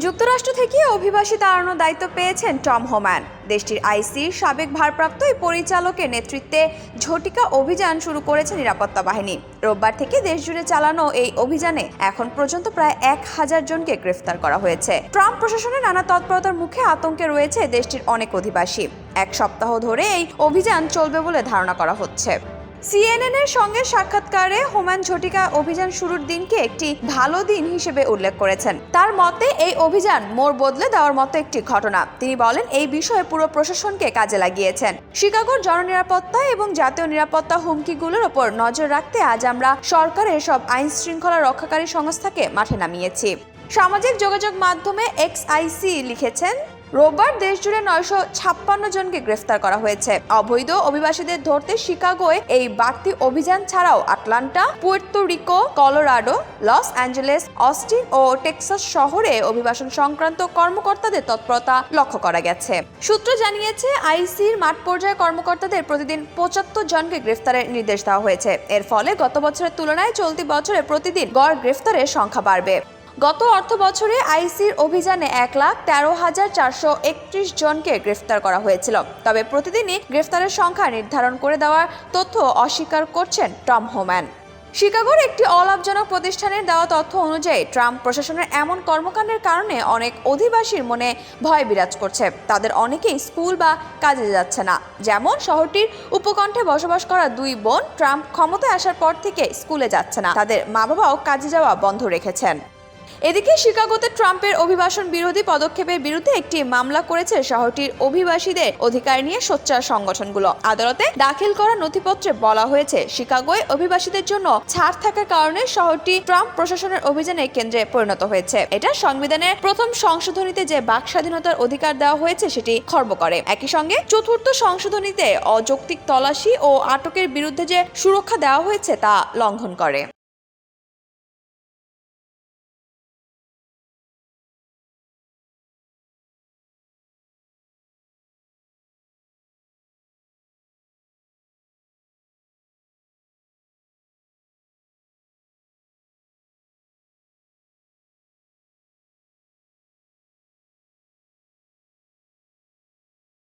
যুক্তরাষ্ট্র থেকে অভিবাসী তাড়ানোর দায়িত্ব পেয়েছেন টম হোম্যান। দেশটির আইসির সাবেক ভারপ্রাপ্ত এই পরিচালকের নেতৃত্বে ঝটিকা অভিযান শুরু করেছে নিরাপত্তা বাহিনী। রোববার থেকে দেশজুড়ে চালানো এই অভিযানে এখন পর্যন্ত প্রায় এক হাজার জনকে গ্রেফতার করা হয়েছে। ট্রাম্প প্রশাসনের নানা তৎপরতার মুখে আতঙ্কে রয়েছে দেশটির অনেক অধিবাসী। এক সপ্তাহ ধরে এই অভিযান চলবে বলে ধারণা করা হচ্ছে। সিএনএন এর সঙ্গে সাক্ষাৎকারে হোমান ঝটিকা অভিযান শুরুর দিনকে একটি ভালো দিন হিসেবে উল্লেখ করেছেন। তার মতে, এই অভিযান মোড় বদলে দেওয়ার মতো একটি ঘটনা। তিনি বলেন, এই বিষয়ে পুরো প্রশাসনকে কাজে লাগিয়েছেন। শিকাগোর জননিরাপত্তা এবং জাতীয় নিরাপত্তা হুমকিগুলোর ওপর নজর রাখতে আজ আমরা সরকারের সব আইন শৃঙ্খলা রক্ষাকারী সংস্থাকে মাঠে নামিয়েছি। সামাজিক যোগাযোগ মাধ্যমে এক্স এক্সআইসি লিখেছেন রোববার দেশজুড়ে নয়শো ছাপ্পান্ন জনকে গ্রেফতার করা হয়েছে। অবৈধ অভিবাসীদের ধরতে শিকাগোয় এই বাড়তি অভিযান ছাড়াও Atlanta, Puerto Rico, Colorado, Los Angeles, Austin ও টেক্সাস শহরে অভিবাসন সংক্রান্ত কর্মকর্তাদের তৎপরতা লক্ষ্য করা গেছে। সূত্র জানিয়েছে, আইসির মাঠ পর্যায়ে কর্মকর্তাদের প্রতিদিন পঁচাত্তর জনকে গ্রেফতারের নির্দেশ দেওয়া হয়েছে। এর ফলে গত বছরের তুলনায় চলতি বছরে প্রতিদিন গড় গ্রেফতারের সংখ্যা বাড়বে। গত অর্থ বছরে আইসির অভিযানে এক লাখ তেরো হাজার চারশো একত্রিশ জনকে গ্রেফতার করা হয়েছিল। তবে প্রতিদিনই গ্রেফতারের সংখ্যা নির্ধারণ করে দেওয়ার তথ্য অস্বীকার করছেন টম হোম্যান। শিকাগোর একটি অলাভজনক প্রতিষ্ঠানের দেওয়া তথ্য অনুযায়ী ট্রাম্প প্রশাসনের এমন কর্মকাণ্ডের কারণে অনেক অধিবাসীর মনে ভয় বিরাজ করছে। তাদের অনেকেই স্কুল বা কাজে যাচ্ছে না। যেমন শহরটির উপকণ্ঠে বসবাস করা দুই বোন ট্রাম্প ক্ষমতায় আসার পর থেকে স্কুলে যাচ্ছে না। তাদের মা বাবাও কাজে যাওয়া বন্ধ রেখেছেন। এদিকে শিকাগোতে ট্রাম্পের অভিবাসন বিরোধী পদক্ষেপের বিরুদ্ধে একটি মামলা করেছে শহরটির অভিবাসীদের অধিকার নিয়ে সোচ্চার সংগঠনগুলো। আদালতে দাখিল করা নথিপত্রে বলা হয়েছে, শিকাগোয় অভিবাসীদের জন্য ছাড় থাকার কারণে শহরটি ট্রাম্প প্রশাসনের অভিযানের কেন্দ্রে পরিণত হয়েছে। এটা সংবিধানের প্রথম সংশোধনীতে যে বাক স্বাধীনতার অধিকার দেওয়া হয়েছে সেটি খর্ব করে। একই সঙ্গে চতুর্থ সংশোধনীতে অযৌক্তিক তলাশি ও আটকের বিরুদ্ধে যে সুরক্ষা দেওয়া হয়েছে তা লঙ্ঘন করে।